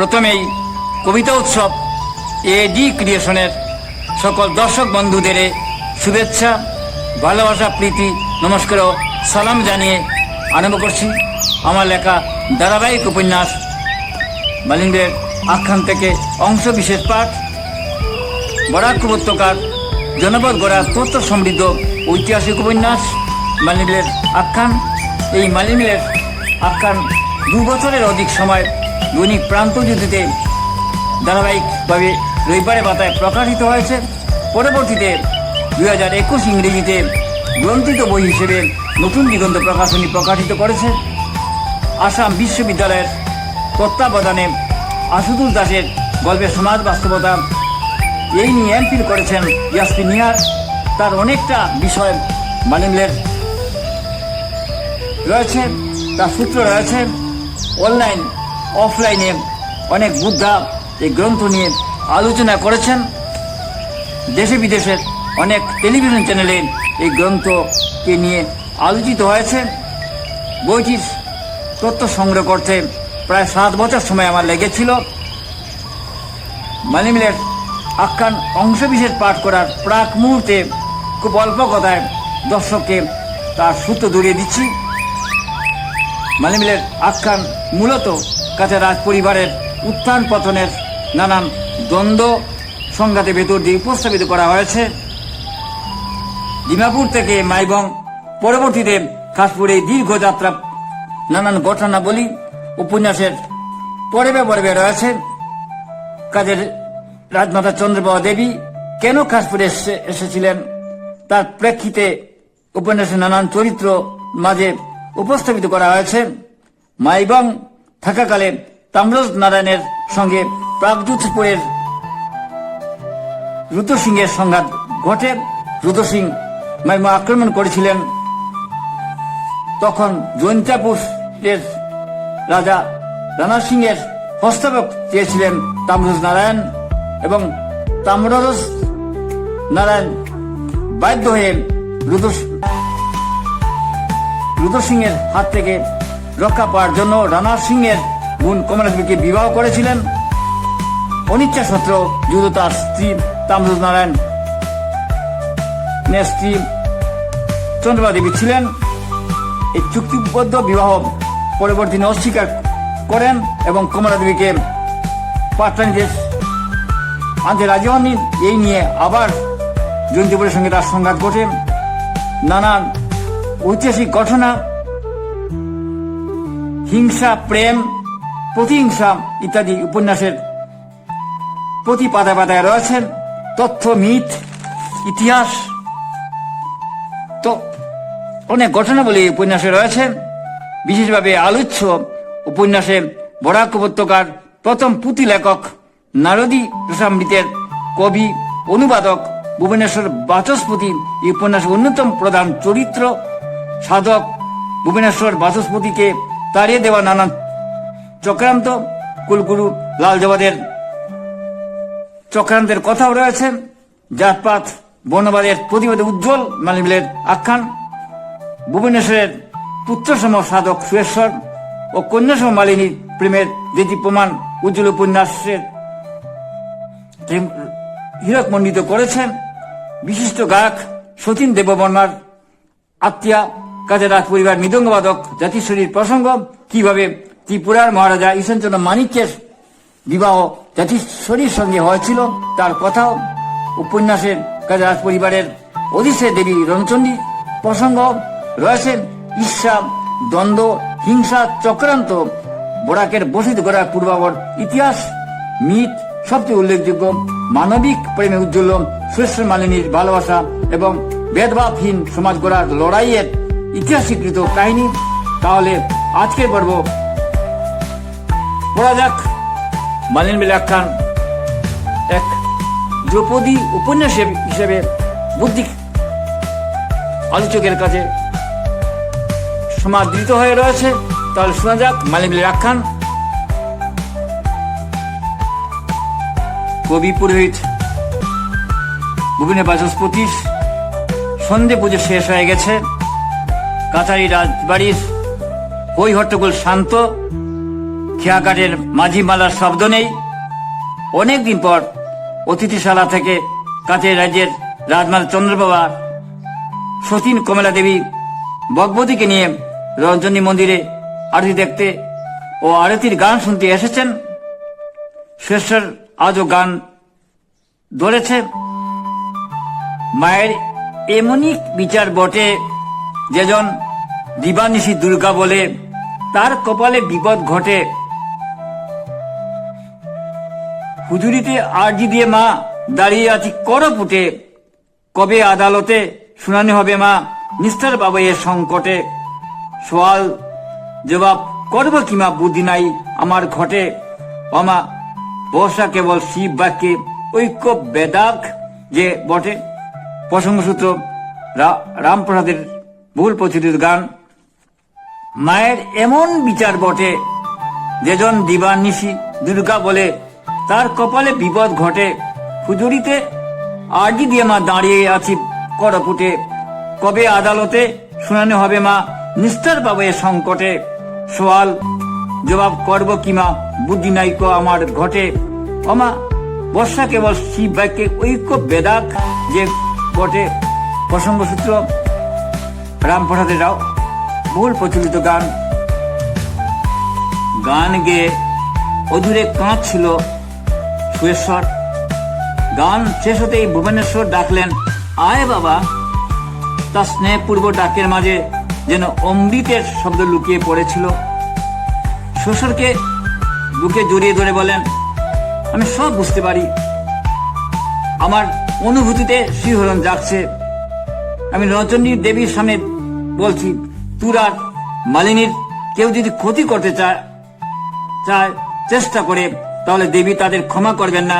প্রথমেই কবিতা উৎসব এডি ক্রিয়েশনের সকল দর্শক বন্ধুদের শুভেচ্ছা, ভালোবাসা, প্রীতি, নমস্কার সালাম জানিয়ে আরম্ভ করছি আমার লেখা ধারাবাহিক উপন্যাস মালিঙ্গের আখ্যান থেকে অংশ বিশেষ পাঠ। বরাক উপত্যকার জনপদ গড়া তথ্য সমৃদ্ধ ঐতিহাসিক উপন্যাস মালিমিলের আখ্যান। এই মালিমিলের আখ্যান দু বছরের অধিক সময় দৈনিক প্রান্তযুদ্ধে ধারাবাহিকভাবে রবিবারে পাতায় প্রকাশিত হয়েছে। পরবর্তীতে দুই হাজার একুশ ইংরেজিতে গ্রন্থিত বই হিসেবে নতুন দিগন্ত প্রকাশনী প্রকাশিত করেছে। আসাম বিশ্ববিদ্যালয়ের তত্ত্বাবধানে আশুদুল দাসের গল্পের সমাজ বাস্তবতা এই নিয়ে এমফিল করেছেন ইয়াসমিন নিয়ার তার অনেকটা বিষয় মালিমলের রয়েছে, তার সূত্র রয়েছে, অনলাইন অফলাইনে অনেক বুদ্ধা এই গ্রন্থ নিয়ে আলোচনা করেছেন। দেশে বিদেশের অনেক টেলিভিশন চ্যানেলে এই গ্রন্থকে নিয়ে আলোচিত হয়েছে। বইটির তথ্য সংগ্রহ করতে প্রায় সাত বছর সময় আমার লেগেছিল। মালিমিলের আখ্যান অংশবিশেষ পাঠ করার প্রাক মুহূর্তে খুব অল্প কথায় দর্শককে তার সূত্র দূরিয়ে দিচ্ছি। মালিমিলের আখ্যান মূলত কাছে রাজ পরিবারের উত্থান পতনের নানান দ্বন্দ্ব সংঘাতের ভেতর দিয়ে উপস্থাপিত করা হয়েছে। ডিমাপুর থেকে মাইবং পরবর্তীতে কাশপুরে দীর্ঘ যাত্রা নানান ঘটনাবলী উপন্যাসের পর্বে পর্বে রয়েছে। কাজের রাজমাতা চন্দ্রবাবু দেবী কেন কাশপুরে এসে- এসেছিলেন তার প্রেক্ষিতে উপন্যাসের নানান চরিত্র মাঝে উপস্থাপিত করা হয়েছে। মাইবং থাকাকালে তাম্রজ নারায়ণের সঙ্গে প্রাগজ্যোতিষপুরের রুদ্র সিংহের সংঘাত ঘটে। রুদ্র সিং মাইমা আক্রমণ করেছিলেন। তখন জৈন্তাপুরের রাজা রানা সিংয়ের হস্তক্ষেপ চেয়েছিলেন তামরুজ নারায়ণ এবং তাম্ররজ নারায়ণ বাধ্য হয়ে রুদ্র রুদ্র সিংয়ের হাত থেকে রক্ষা পাওয়ার জন্য রানা সিংয়ের বোন কমলাদেবীকে বিবাহ করেছিলেন। অনিচ্ছা সত্ত্বেও যুদ্ধ তার স্ত্রী তামরুজ নারায়ণ স্ত্রী চন্দ্রবা দেবী ছিলেন, এই চুক্তিবদ্ধ বিবাহ পরবর্তী অস্বীকার করেন এবং কমলা দেবীকে পাটনানিতে আনতে রাজি হননি। এই নিয়ে আবার জয়ন্তীপুরের সঙ্গে তার সংঘাত ঘটে। নানান ঐতিহাসিক ঘটনা হিংসা, প্রেম, প্রতিহিংসা ইত্যাদি উপন্যাসের প্রতি পাতায় পাতায় রয়েছেন তথ্য, মিথ, ইতিহাস। তো অনেক ঘটনাবলী উপন্যাসে রয়েছে। বিশেষভাবে আলোচ্য উপন্যাসে বরাক উপত্যকার প্রথম পুঁথি লেখক নারদী রসামৃতের কবি, অনুবাদক ভুবনেশ্বর বাচস্পতি এই উপন্যাসের অন্যতম প্রধান চরিত্র সাধক ভুবনেশ্বর বাচস্পতিকে তাড়িয়ে দেওয়া নানান চক্রান্ত। কুলগুরু লাল জবাদের চক্রান্তের কথাও রয়েছে। জাতপাত, বর্ণবাদের প্রতিবাদে উজ্জ্বল মালিমিলের আখ্যান। ভুবনেশ্বরের পুত্রসম সাধক সুরেশ্বর ও কন্যাসম মালিনীর প্রেমের যেটি প্রমাণ উজ্জ্বল উপন্যাসের হীরক মণ্ডিত করেছেন। বিশিষ্ট গায়ক সতীন দেববর্মার আত্মীয়া কাজে রাজ পরিবার মৃদঙ্গবাদক জাতিশ্বরীর প্রসঙ্গ, কীভাবে ত্রিপুরার মহারাজা ঈশ্বরচন্দ্র মানিক্যের বিবাহ জাতিশ্বরীর সঙ্গে হয়েছিল, তার কথাও উপন্যাসের কাজে রাজ পরিবারের অধিশে দেবী রণচণ্ডী প্রসঙ্গ, রয়েছে ঈর্ষা, দ্বন্দ্ব, হিংসা, চক্রান্ত, বরাকের বসিত করার পূর্বাবর ইতিহাস, মিথ, সবচেয়ে উল্লেখযোগ্য, মানবিক প্রেমে উজ্জ্বল, শ্রেষ্ঠ মালিনীর ভালোবাসা এবং ভেদভাবহীন সমাজ গড়ার লড়াইয়ের ইতিহাসীকৃত কাহিনী, তাহলে আজকের পর্ব পড়া যাক মালিন আখ্যান এক দ্রৌপদী উপন্যাস হিসেবে বুদ্ধি আলোচকের কাছে সমাদৃত হয়ে রয়েছে। তাহলে শোনা যাক মালিন মালিমিলের আখ্যান কবি, পুরোহিত ভুবনে বাচস্পতির সন্ধে পুজো শেষ হয়ে গেছে। কাছারি রাজবাড়ির হই হট্টগোল শান্ত, খেয়াঘাটের মাঝি মালার শব্দ নেই। অনেকদিন পর অতিথিশালা থেকে কাছের রাজ্যের রাজমাল চন্দ্রবাবা সতীন কমলা দেবী ভগবতীকে নিয়ে রঞ্জনী মন্দিরে আরতি দেখতে ও আরতির গান শুনতে এসেছেন। শ্রেষ্ঠর আজও গান ধরেছে। মায়ের এমনই বিচার বটে যেজন দিবানিশী দুর্গা বলে, তার কপালে বিপদ ঘটে। হুজুরিতে আর্জি দিয়ে মা দাঁড়িয়ে আছি কর ফুটে কবে আদালতে শুনানি হবে মা পাবে এ সংকটে। সওয়াল জবাব, করব কি মা বুদ্ধি নাই আমার ঘটে। অমা, বর্ষা কেবল শিব বাক্যে ঐক্য বেদাক যে বটে। প্রসঙ্গসূত্র রামপ্রসাদের বহুল প্রচলিত গান। মায়ের এমন বিচার বটে, যেজন দিবানিশি দুর্গা বলে, তার কপালে বিপদ ঘটে। হুজুরিতে আর্জি দিয়ে মা দাঁড়িয়ে আছি করপুটে। কবে আদালতে শুনানি হবে মা, নিস্তার পাবে সংকটে। সোয়াল, জবাব করব কি মা, বুদ্ধি নাই কো আমার ঘটে। অমা, বর্ষা কেবল শিব বাক্যে ঐক্য বেদাক যে বটে। প্রসঙ্গসূত্র রামপ্রসাদের রাও বহুল প্রচলিত গান। গান গেয়ে অধুরে কাঁদছিল সুরেশ্বর। গান শেষ হতেই ভুবনেশ্বর ডাকলেন, আয় বাবা। তার স্নেহপূর্ব ডাকের মাঝে যেন অমৃতের শব্দ লুকিয়ে পড়েছিল। শ্বশুরকে বুকে জড়িয়ে ধরে বলেন, আমি সব বুঝতে পারি। আমার অনুভূতিতে শিহরণ জাগছে। আমি রঞ্জনী দেবীর সামনে বলছি তুরার মালিনীর কেউ যদি ক্ষতি করতে চায় চায়, চেষ্টা করে, তাহলে দেবী তাদের ক্ষমা করবেন না।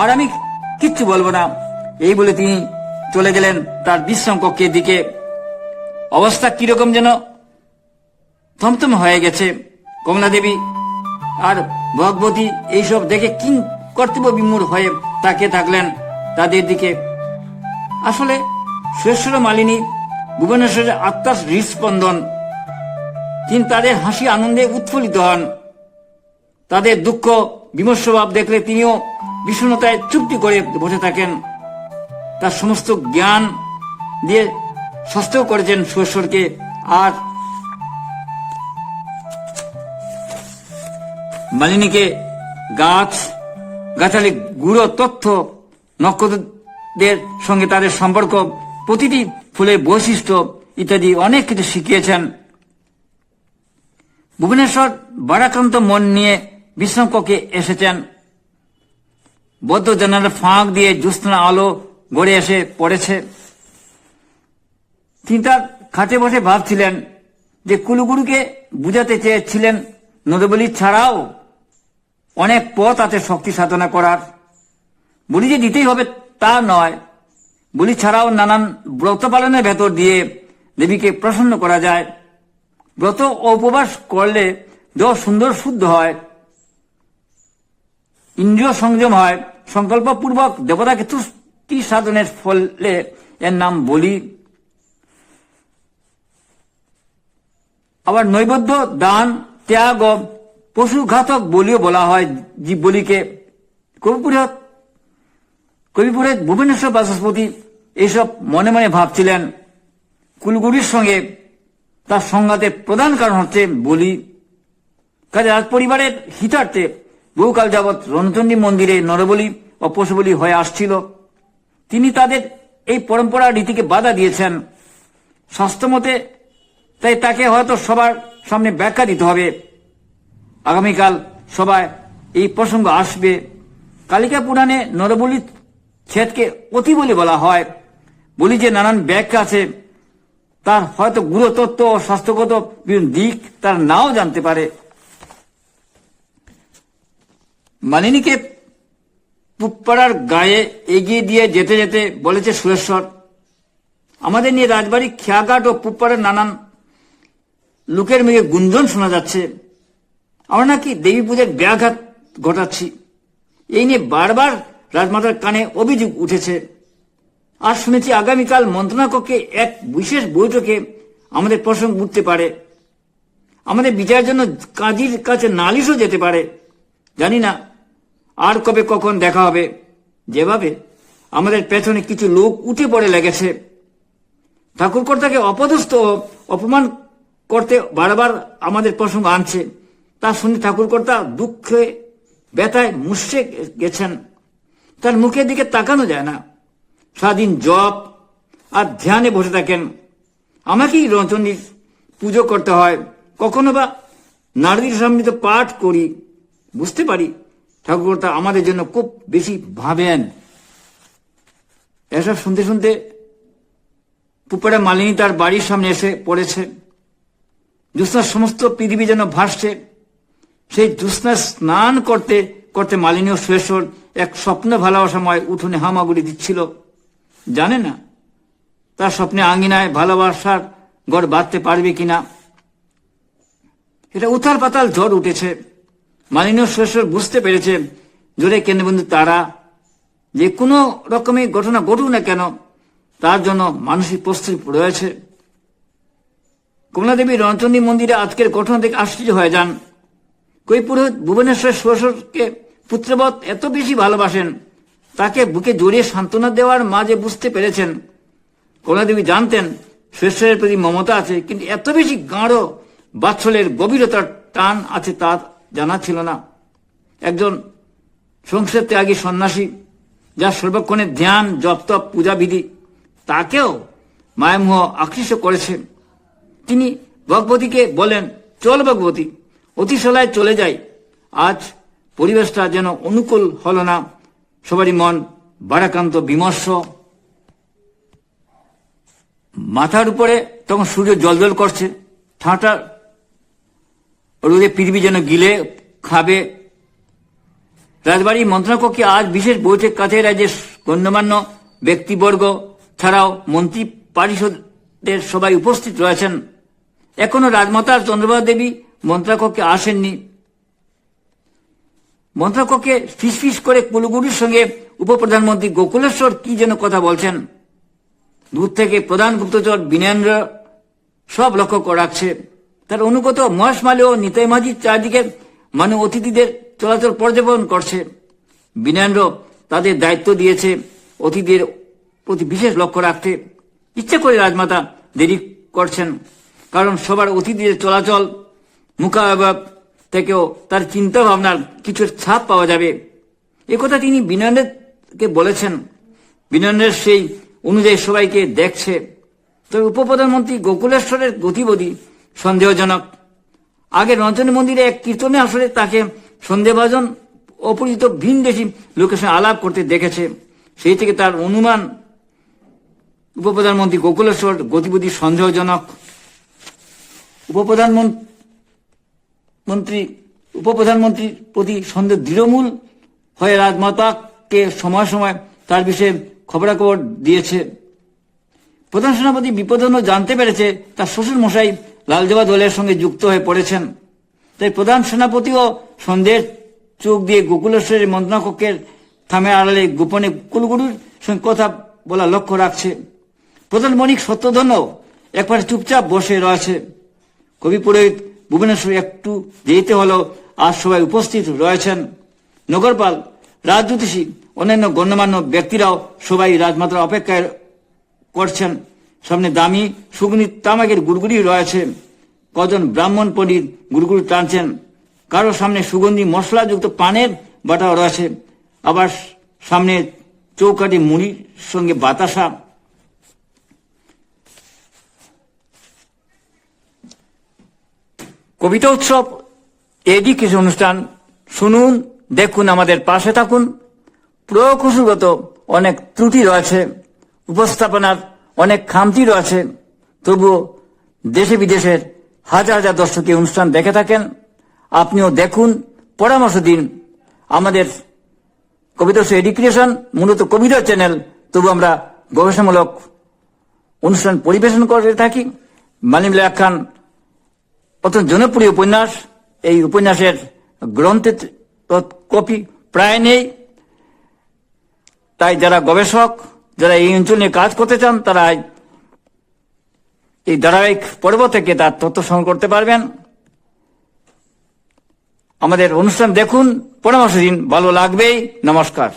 আর আমি কিচ্ছু বলব না। এই বলে তিনি চলে গেলেন তার বিশ্রাম কক্ষের দিকে। অবস্থা কীরকম যেন? থমথম হয়ে গেছে কমলা দেবী। আর ভগবতী এইসব দেখে কি কর্তব্য বিমূর হয়ে তাকে থাকলেন তাদের দিকে। আসলে সুরেশ্বর মালিনী ভুবনেশ্বরের আত্মার হৃস্পন্দন তিনি তাদের হাসি আনন্দে উৎফুল্লিত হন। তাদের দুঃখ, বিমর্ষভাব দেখলে তিনিও বিষণ্ণতায় চুপটি করে বসে থাকেন। তার সমস্ত জ্ঞান দিয়ে স্বাস্থ্য করেছেন সুরেশ্বরকে। আর মালিনীকে গাছ, গাছালি গুঁড়ো তথ্য নক্ষত্রদের সঙ্গে তাদের সম্পর্ক প্রতিটি ফুলের বৈশিষ্ট্য ইত্যাদি অনেক কিছু শিখিয়েছেন। ভুবনেশ্বর বারাক্রান্ত মন নিয়ে কক্ষে এসেছেন। বৌদ্ধ জানালার ফাঁক দিয়ে জ্যোৎস্না আলো গড়ে এসে পড়েছে। তিনি তার খাটে বসে ভাবছিলেন যে কুলুগুরুকে বুঝাতে চেয়েছিলেন নদবলি ছাড়াও অনেক পথ আছে শক্তি সাধনা করার। বলি যে দিতেই হবে তা নয় বলি ছাড়াও নানান ব্রত পালনের ভেতর দিয়ে দেবীকে প্রসন্ন করা যায়। ব্রত উপবাস করলে দেহ সুন্দর শুদ্ধ হয়, ইন্দ্রিয় সংযম হয়। সংকল্পপূর্বক দেবতাকে তুষ্টি সাধনের ফলে এর নাম বলি। আবার নৈবেদ্য দান, ত্যাগ পশুঘাতক বলিও বলা হয় জীব বলিকে। কবিপুরে কবিপুরে ভুবনেশ্বর বাচস্পতি এইসব মনে মনে ভাবছিলেন। কুলগুরির সঙ্গে তার সংঘাতের প্রধান কারণ হচ্ছে বলি। কাজে রাজ পরিবারের হিতার্থে বহুকাল যাবৎ রণচণ্ডী মন্দিরে নরবলি ও পশুবলি হয়ে আসছিল। তিনি তাদের এই পরম্পরা রীতিকে বাধা দিয়েছেন। স্বাস্থ্যমতে তাই তাকে হয়তো সবার সামনে ব্যাখ্যা দিতে হবে। আগামীকাল সবাই এই প্রসঙ্গ আসবে। কালিকা পুরাণে নরবলি ছেদকে অতি বলে বলা হয়। বলি যে নানান ব্যাখ্যা আছে, তার হয়তো গুরুতত্ত্ব ও স্বাস্থ্যগত দিক তার নাও জানতে পারে। মালিনীকে পুপ্পাড়ার গায়ে এগিয়ে দিয়ে যেতে যেতে বলেছে সুরেশ্বর, আমাদের নিয়ে রাজবাড়ি, খেয়াঘাট ও পুপ্পাড়ার নানান লোকের মুখে গুঞ্জন শোনা যাচ্ছে। আমরা নাকি দেবী পূজার ব্যাঘাত ঘটাচ্ছি। এই নিয়ে বারবার রাজমাতার কানে অভিযোগ উঠেছে। আর শুনেছি আগামীকাল মন্ত্রণাকক্ষে এক বিশেষ বৈঠকে আমাদের প্রসঙ্গ উঠতে পারে। আমাদের বিচারের জন্য কাজীর কাছে নালিশও যেতে পারে। জানি না আর কবে কখন দেখা হবে। যেভাবে আমাদের পেছনে কিছু লোক উঠে পড়ে লেগেছে। ঠাকুরকর্তাকে অপদস্থ অপমান করতে বারবার আমাদের প্রসঙ্গ আনছে। তা শুনে ঠাকুরকর্তা দুঃখে, ব্যথায় মুসে গেছেন। তার মুখের দিকে তাকানো যায় না। সারাদিন জপ আর ধ্যানে বসে থাকেন। আমাকেই রঞ্জনীর পুজো করতে হয়। কখনো বা নারীর সম্মিলিত পাঠ করি। বুঝতে পারি ঠাকুরকর্তা আমাদের জন্য খুব বেশি ভাবেন। এসব শুনতে শুনতে পুপারা মালিনী তার বাড়ির সামনে এসে পড়েছে। জ্যোৎস্নার সমস্ত পৃথিবী যেন ভাসছে। সেই জ্যোৎস্না স্নান করতে করতে মালিনী ও সুরেশ্বর এক স্বপ্ন ভালোবাসাময় উঠোনে হামাগুড়ি দিচ্ছিল। জানে না। তার স্বপ্নে আঙ্গিনায় ভালোবাসার গড় বাঁধতে পারবে কিনা। এটা উথাল পাতাল ঝড় উঠেছে। মালিনী ও সুরেশ্বর বুঝতে পেরেছে। জোরে কেন্দ্রবন্ধু তারা। যে কোনো রকমের ঘটনা ঘটুক না কেন, তার জন্য মানসিক প্রস্তুতি রয়েছে। কমলা দেবী রণচন্ডী মন্দিরে আজকের ঘটনা থেকে আশ্চর্য হয়ে যান। কই পুরোহিত ভুবনেশ্বর শ্বশুরকে পুত্রবৎ এত বেশি ভালোবাসেন। তাকে বুকে জড়িয়ে সান্ত্বনা দেওয়ার মাঝে বুঝতে পেরেছেন কমলা দেবী জানতেন শ্রেষ্ঠের প্রতি মমতা আছে, কিন্তু এত বেশি গাঢ় বাৎসলের গভীরতার টান আছে তা জানা ছিল না। একজন সংসার ত্যাগী সন্ন্যাসী, যার সর্বক্ষণে ধ্যান, জপতপ, পূজাবিধি, তাকেও মায়ামোহ আকৃষ্ট করেছে। তিনি ভগবতীকে বলেন, চল ভগবতী, অতিশালায় চলে যাই। আজ পরিবেশটা যেন অনুকূল হল না। সবারই মন বারাকান্ত বিমর্ষ। মাথার উপরে তখন সূর্য জলজল করছে ঠাঁটা রোদে পৃথিবী যেন গিলে খাবে। রাজবাড়ি মন্ত্রণাকক্ষে আজ বিশেষ বৈঠক কাছে রাজ্যের গণ্যমান্য ব্যক্তিবর্গ ছাড়াও মন্ত্রী পরিষদের সবাই উপস্থিত রয়েছেন। এখনও রাজমাতা চন্দ্রবাবু দেবী মন্ত্রণাকক্ষে আসেননি। মন্ত্রণাকক্ষে ফিসফিস করে কুলগুরুর সঙ্গে উপপ্রধানমন্ত্রী গোকুলেশ্বর কি যেন কথা বলছেন? দূর থেকে প্রধান গুপ্তচর বিনেন্দ্র সব লক্ষ্য রাখছে। তার অনুগত মহেশ ও নিতাই মাঝির চারদিকে মানে অতিথিদের চলাচল পর্যবেক্ষণ করছে। বিনেন্দ্র তাদের দায়িত্ব দিয়েছে অতিথিদের প্রতি বিশেষ লক্ষ্য রাখতে। ইচ্ছে করে রাজমাতা দেরি করছেন, কারণ সবার অতিথিদের চলাচল মুখাভাব থেকেও তার চিন্তা ভাবনার কিছু ছাপ পাওয়া যাবে। একথা তিনি বিনয়নকে বলেছেন। বিনয়নের সেই অনুযায়ী সবাইকে দেখছে। তবে উপপ্রধানমন্ত্রী গোকুলেশ্বরের গতিবধি সন্দেহজনক। আগে রঞ্জনী মন্দিরে এক কীর্তনে আসলে তাকে সন্দেহভাজন, অপরিচিত ভিন দেশি লোকের সঙ্গে আলাপ করতে দেখেছে। সেই থেকে তার অনুমান উপপ্রধানমন্ত্রী গোকুলেশ্বর গতিবিধি সন্দেহজনক। উপপ্রধানমন্ত্রী উপপ্রধানমন্ত্রীর প্রতি সন্দেহ দৃঢ়মূল হয়ে রাজমাতাকে সময় সময় তার বিষয়ে খবরাখবর দিয়েছে। প্রধান সেনাপতি বিপদন জানতে পেরেছে তার শ্বশুর মশাই লালজবা দলের সঙ্গে যুক্ত হয়ে পড়েছেন। তাই প্রধান সেনাপতিও সন্দেহের চোখ দিয়ে গোকুলেশ্বরের মন্ত্রণাকক্ষের থামে আড়ালে গোপনে কুলগুরুর সঙ্গে কথা বলা লক্ষ্য রাখছে। প্রধান বণিক সত্যধন্য একবার চুপচাপ বসে রয়েছে। কবি পুরোহিত ভুবনেশ্বর একটু যেতে হলো। আজ সবাই উপস্থিত রয়েছেন। নগরপাল, রাজজ্যোতিষী, অন্যান্য গণ্যমান্য ব্যক্তিরাও সবাই রাজমাতার অপেক্ষায় করছেন। সামনে দামি সুগন্ধি তামাকের গুড়গুড়ি রয়েছে। কজন ব্রাহ্মণ পণ্ডিত গুড়গুড়ি টানছেন। কারও সামনে সুগন্ধি মশলাযুক্ত পানের বাটাও রয়েছে। আবার সামনে চৌকাটি মুড়ির সঙ্গে বাতাসা কবিতা উৎসব এডি কিছু অনুষ্ঠান শুনুন, দেখুন, আমাদের পাশে থাকুন। প্রকৌশলগত অনেক ত্রুটি রয়েছে, উপস্থাপনার অনেক খামতি রয়েছে, তবুও দেশে বিদেশের হাজার হাজার দর্শক অনুষ্ঠান দেখে থাকেন। আপনিও দেখুন, পরামর্শ দিন। আমাদের কবিতা এডুকেশন মূলত কবিতা চ্যানেল তবু আমরা গবেষণামূলক অনুষ্ঠান পরিবেশন করে থাকি। মালিমুল্লাহ খান অত্যন্ত জনপ্রিয় উপন্যাস, এই উপন্যাসের গ্রন্থের কপি প্রায় নেই। তাই যারা গবেষক, যারা এই অঞ্চল নিয়ে কাজ করতে চান, তারা এই ধারাবাহিক পর্ব থেকে তার তথ্য সংগ্রহ করতে পারবেন। আমাদের অনুষ্ঠান দেখুন। পরামর্শ দিন। ভালো লাগবেই। নমস্কার।